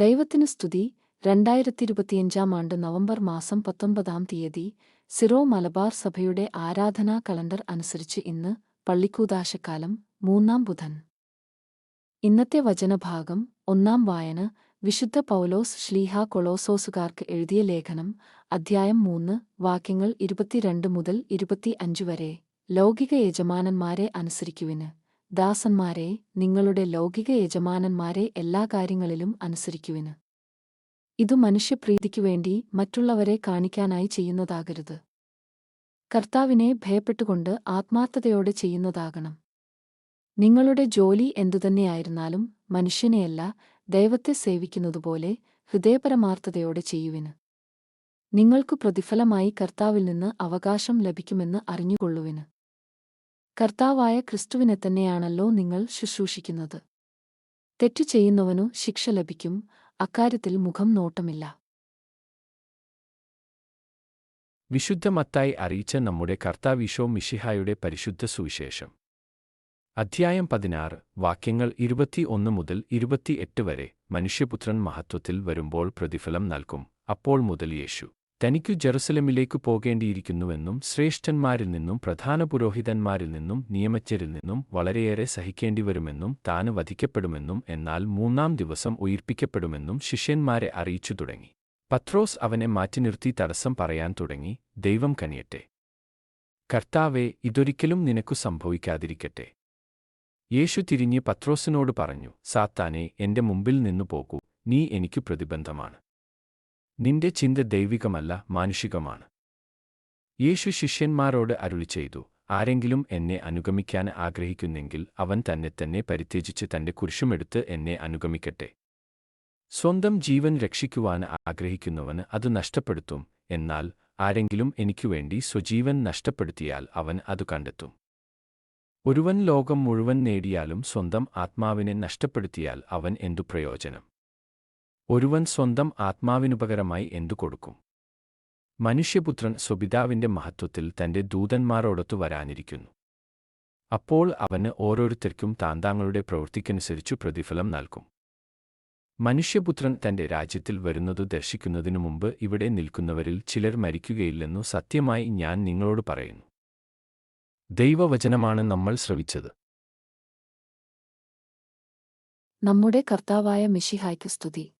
ദൈവത്തിനു സ്തുതി. രണ്ടായിരത്തി ഇരുപത്തിയഞ്ചാം ആണ്ട് നവംബർ മാസം പത്തൊമ്പതാം തീയതി സിറോ മലബാർ സഭയുടെ ആരാധനാ കലണ്ടർ അനുസരിച്ച് ഇന്ന് പള്ളിക്കൂതാശക്കാലം മൂന്നാം ബുധൻ. ഇന്നത്തെ വചനഭാഗം ഒന്നാം വായന വിശുദ്ധ പൗലോസ് ശ്ലീഹ കൊളോസോസുകാർക്ക് എഴുതിയ ലേഖനം അധ്യായം മൂന്ന് വാക്യങ്ങൾ ഇരുപത്തിരണ്ട് മുതൽ ഇരുപത്തിയഞ്ച് വരെ. ലൗകിക യജമാനന്മാരെ അനുസരിക്കുവിന്. ദാസന്മാരെ നിങ്ങളുടെ ലൗകിക യജമാനന്മാരെ എല്ലാ കാര്യങ്ങളിലും അനുസരിക്കുവിന്. ഇതു മനുഷ്യപ്രീതിക്കു വേണ്ടി മറ്റുള്ളവരെ കാണിക്കാനായി ചെയ്യുന്നതാകരുത്. കർത്താവിനെ ഭയപ്പെട്ടുകൊണ്ട് ആത്മാർത്ഥതയോടെ ചെയ്യുന്നതാകണം. നിങ്ങളുടെ ജോലി എന്തുതന്നെയായിരുന്നാലും മനുഷ്യനെയല്ല ദൈവത്തെ സേവിക്കുന്നതുപോലെ ഹൃദയപരമാർത്ഥതയോടെ ചെയ്യുവിന്. നിങ്ങൾക്കു പ്രതിഫലമായി കർത്താവിൽ നിന്ന് അവകാശം ലഭിക്കുമെന്ന് അറിഞ്ഞുകൊള്ളുവിന്. കർത്താവായ ക്രിസ്തുവിനെ തന്നെയാണല്ലോ നിങ്ങൾ ശുശ്രൂഷിക്കുന്നത്. തെറ്റു ചെയ്യുന്നവനു ശിക്ഷ ലഭിക്കും അക്കാര്യത്തിൽ മുഖം നോട്ടമില്ല. വിശുദ്ധമത്തായി അറിയിച്ച നമ്മുടെ കർത്താവിശോ മിഷിഹായുടെ പരിശുദ്ധ സുവിശേഷം. അധ്യായം പതിനാറ് വാക്യങ്ങൾ ഇരുപത്തിയൊന്ന് മുതൽ ഇരുപത്തിയെട്ട് വരെ മനുഷ്യപുത്രൻ മഹത്വത്തിൽ വരുമ്പോൾ പ്രതിഫലം നൽകും അപ്പോൾ മുതൽ യേശു. തനിക്കു ജെറുസലമിലേക്കു പോകേണ്ടിയിരിക്കുന്നുവെന്നും ശ്രേഷ്ഠന്മാരിൽ നിന്നും പ്രധാന പുരോഹിതന്മാരിൽ നിന്നും നിയമച്ചരിൽ നിന്നും വളരെയേറെ സഹിക്കേണ്ടിവരുമെന്നും താന് വധിക്കപ്പെടുമെന്നും എന്നാൽ മൂന്നാം ദിവസം ഉയിർപ്പിക്കപ്പെടുമെന്നും ശിഷ്യന്മാരെ അറിയിച്ചു തുടങ്ങി. പത്രോസ് അവനെ മാറ്റി നിർത്തി തടസ്സം പറയാൻ തുടങ്ങി ദൈവം കനിയട്ടെ. കർത്താവെ ഇതൊരിക്കലും നിനക്കു സംഭവിക്കാതിരിക്കട്ടെ. യേശു തിരിഞ്ഞ് പത്രോസിനോട് പറഞ്ഞു സാത്താനെ എന്റെ മുമ്പിൽ നിന്നു പോകൂ നീ എനിക്കു പ്രതിബന്ധമാണ്. നിന്റെ ചിന്ത ദൈവികമല്ല മാനുഷികമാണ്. യേശു ശിഷ്യന്മാരോട് അരുളി ചെയ്തു ആരെങ്കിലും എന്നെ അനുഗമിക്കാൻ ആഗ്രഹിക്കുന്നെങ്കിൽ അവൻ തന്നെ തന്നെ പരിത്യജിച്ച് തന്റെ കുരിശുമെടുത്ത് എന്നെ അനുഗമിക്കട്ടെ. സ്വന്തം ജീവൻ രക്ഷിക്കുവാൻ ആഗ്രഹിക്കുന്നവന് അത് നഷ്ടപ്പെടുത്തും എന്നാൽ ആരെങ്കിലും എനിക്കുവേണ്ടി സ്വജീവൻ നഷ്ടപ്പെടുത്തിയാൽ അവൻ അത് കണ്ടെത്തും. ഒരുവൻ ലോകം മുഴുവൻ നേടിയാലും സ്വന്തം ആത്മാവിനെ നഷ്ടപ്പെടുത്തിയാൽ അവൻ എന്തു പ്രയോജനം? ഒരുവൻ സ്വന്തം ആത്മാവിനുപകരമായി എന്തു കൊടുക്കും? മനുഷ്യപുത്രൻ സ്വപിതാവിന്റെ മഹത്വത്തിൽ തന്റെ ദൂതന്മാരോടൊത്തു വരാനിരിക്കുന്നു. അപ്പോൾ അവന് ഓരോരുത്തർക്കും താന്താങ്ങളുടെ പ്രവൃത്തിക്കനുസരിച്ചു പ്രതിഫലം നൽകും. മനുഷ്യപുത്രൻ തന്റെ രാജ്യത്തിൽ വരുന്നതു ദർശിക്കുന്നതിനു മുമ്പ് ഇവിടെ നിൽക്കുന്നവരിൽ ചിലർ മരിക്കുകയില്ലെന്നു സത്യമായി ഞാൻ നിങ്ങളോട് പറയുന്നു. ദൈവവചനമാണ് നമ്മൾ ശ്രവിച്ചത്. നമ്മുടെ കർത്താവായ മിഷിഹായ്ക്ക് സ്തുതി.